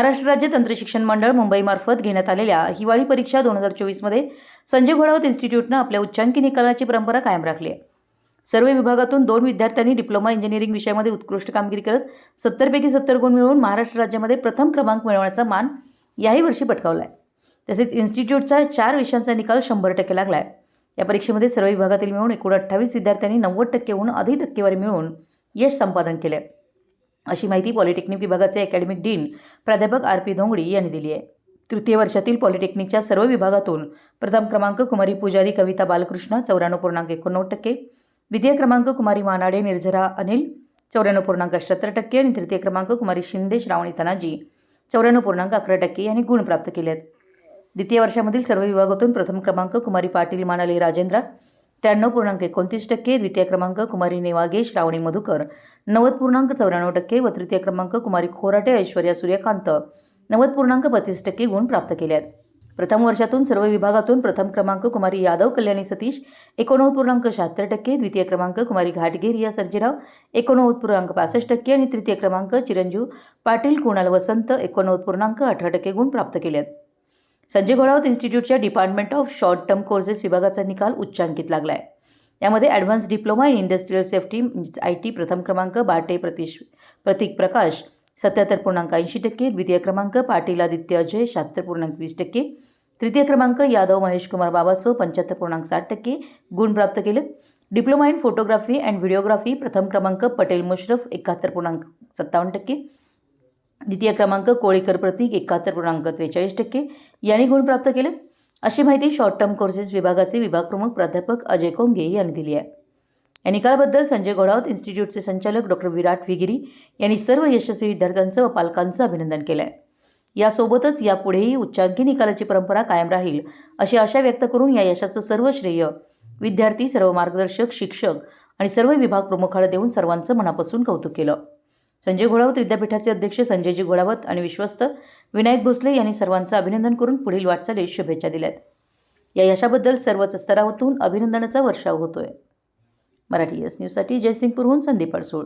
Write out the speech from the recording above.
महाराष्ट्र राज्य तंत्रशिक्षण मंडळ मुंबईमार्फत घेण्यात आलेल्या हिवाळी परीक्षा दोन हजार चोवीसमध्ये संजय घोडावत इन्स्टिट्यूटनं आपल्या उच्चांकी निकालाची परंपरा कायम राखली आहे. सर्व विभागातून दोन विद्यार्थ्यांनी डिप्लोमा इंजिनिअरिंग विषयामध्ये उत्कृष्ट कामगिरी करत सत्तरपैकी सत्तर गुण मिळवून महाराष्ट्र राज्यामध्ये प्रथम क्रमांक मिळवण्याचा मान याही वर्षी पटकावला आहे. तसेच इन्स्टिट्यूटचा चार विषयांचा निकाल शंभर टक्के लागला आहे. या परीक्षेमध्ये सर्व विभागातील मिळून एकूण अठ्ठावीस विद्यार्थ्यांनी नव्वद टक्केहून अधिक टक्केवारी मिळवून यश संपादन केले आहे. अशी माहिती पॉलिटेक्निक विभागाचे अकॅडमिक डीन प्राध्यापक आर पी धोंगडी यांनी दिली आहे. तृतीय वर्षातील पॉलिटेक्निकच्या सर्व विभागातून प्रथम क्रमांक कुमारी पुजारी कविता बालकृष्ण चौऱ्याण्णव पूर्णांक एकोणनव्वद टक्के द्वितीय क्रमांक कुमारी मानाडे निर्झरा अनिल चौऱ्याण्णव पूर्णांक अठ्याहत्तर टक्के आणि तृतीय क्रमांक कुमारी शिंदे श्रावणी तनाजी चौऱ्याण्णव पूर्णांक अकरा टक्के यांनी गुण प्राप्त केले आहेत द्वितीय वर्षामधील सर्व विभागातून प्रथम क्रमांक कुमारी पाटील मानाली राजेंद्र त्र्याण्णव पूर्णांक एकोणतीस टक्के द्वितीय क्रमांक कुमारी नेवागे श्रावणी मधुकर. नव्वद पूर्णांक चौऱ्याण्णव टक्के व तृतीय क्रमांक कुमारी खोराटे ऐश्वर्या सूर्यकांत. नव्वद पूर्णांक बत्तीस टक्के गुण प्राप्त केले आहेत प्रथम वर्षातून सर्व विभागातून प्रथम क्रमांक कुमारी यादव कल्याणी सतीश एकोणनव्वद पूर्णांक शहात्तर टक्के द्वितीय क्रमांक कुमारी घाटगे रिया सर्जीराव एकोणनव्वद पूर्णांक पासष्ट टक्के आणि तृतीय क्रमांक चिरंजीव पाटील कुणाल वसंत एकोणनव्वद पूर्णांक अठरा टक्के गुण प्राप्त केले आहेत Sanjay Ghodawat इन्स्टिट्यूटच्या department of short term courses विभागाचा निकाल उच्चांकित लागला आहे यामध्ये advance diploma in industrial safety I T प्रथम क्रमांक बाटे प्रतिश प्रतीक प्रकाश सत्याहत्तर पूर्णांक ऐंशी टक्के द्वितीय क्रमांक पाटील आदित्य अजय शहात्तर पूर्णांक वीस टक्के तृतीय क्रमांक यादव महेश कुमार बाबासो पंच्याहत्तर पूर्णांक साठ टक्के गुण प्राप्त केले diploma in photography and videography प्रथम क्रमांक पटेल मुश्रफ एकाहत्तर पूर्णांक सत्तावन्न टक्के द्वितीय क्रमांक कोळीकर प्रतीक एकाहत्तर पूर्णांक त्रेचाळीस टक्के. यांनी गुण प्राप्त केले? अशी माहिती शॉर्ट टर्म कोर्सेस विभागाचे विभाग प्रमुख प्राध्यापक अजय कोंगे यांनी दिली आहे. या निकालाबद्दल संजय गोडावत इन्स्टिट्यूटचे संचालक डॉक्टर विराट विगिरी यांनी सर्व यशस्वी विद्यार्थ्यांचं व पालकांचं अभिनंदन केलं आहे यासोबतच यापुढेही उच्चांकी निकालाची परंपरा कायम राहील अशी आशा व्यक्त करून या यशाचं सर्व श्रेय विद्यार्थी सर्व मार्गदर्शक शिक्षक आणि सर्व विभाग प्रमुखाला देऊन सर्वांचं मनापासून कौतुक केलं. संजय घोळावत विद्यापीठाचे अध्यक्ष संजयजी घोळावत आणि विश्वस्त विनायक भोसले यांनी सर्वांचं अभिनंदन करून पुढील वाटचालीस शुभेच्छा दिल्यात. या यशाबद्दल सर्वच स्तरावतून अभिनंदनाचा वर्षाव होतोय. मराठी एस न्यूजसाठी जयसिंगपूरहून संदीप अडसूळ.